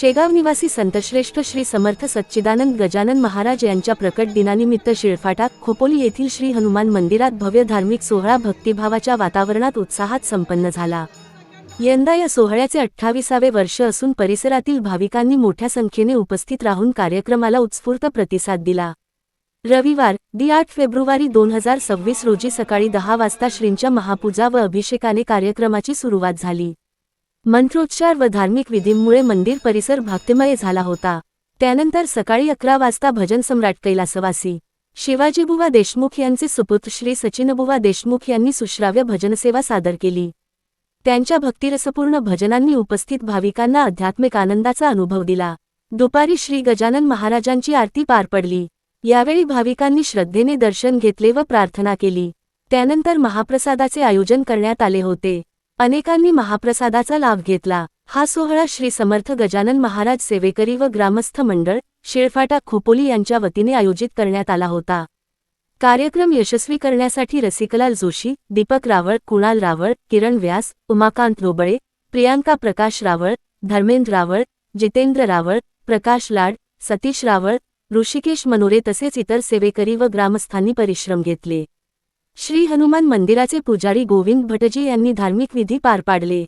शेगाव निवासी संतश्रेष्ठ श्री समर्थ सच्चिदानंद गजानन महाराज यांच्या प्रकट दिनानिमित्त शिळफाटा खोपोली येथील श्री हनुमान मंदिरात भव्य धार्मिक सोहळा भक्तिभावाच्या वातावरणात उत्साहात संपन्न झाला. यंदा या सोहळ्याचे अठ्ठावीसावे वर्ष असून परिसरातील भाविकांनी मोठ्या संख्येने उपस्थित राहून कार्यक्रमाला उत्स्फूर्त प्रतिसाद दिला. रविवार दि आठ फेब्रुवारी दोन हजार सव्वीस रोजी सकाळी दहा वाजता श्रींच्या महापूजा व अभिषेकाने कार्यक्रमाची सुरुवात झाली. मंत्रोच्चार व धार्मिक विधींमुळे मंदिर परिसर भक्तिमय झाला होता. त्यानंतर सकाळी अकरा वाजता भजन सम्राट कैलासवासी शिवाजीबुवा देशमुख यांचे सुपुत्र श्री सचिनबुवा देशमुख यांनी सुश्राव्य भजनसेवा सादर केली. त्यांच्या भक्तिरसपूर्ण भजनांनी उपस्थित भाविकांना आध्यात्मिक आनंदाचा अनुभव दिला. दुपारी श्री गजानन महाराजांची आरती पार पडली. यावेळी भाविकांनी श्रद्धेने दर्शन घेतले व प्रार्थना केली. त्यानंतर महाप्रसादाचे आयोजन करण्यात आले होते. अनेकांनी महाप्रसादाचा लाभ घेतला. हा सोहळा श्री समर्थ गजानन महाराज सेवेकरी व ग्रामस्थ मंडळ शेळफाटा खोपोली यांच्या वतीने आयोजित करण्यात आला होता. कार्यक्रम यशस्वी करण्यासाठी रसिकलाल जोशी दीपक रावळ कुणाल रावळ किरण व्यास उमाकांत रोबळे प्रियांका प्रकाश रावळ धर्मेंद्र रावळ जितेंद्र रावळ प्रकाश लाड सतीश रावळ ऋषिकेश मनोरे तसेच इतर सेवेकरी व ग्रामस्थांनी परिश्रम घेतले. श्री हनुमान मंदिराचे पुजारी गोविंद भटजी यांनी धार्मिक विधी पार पाडले.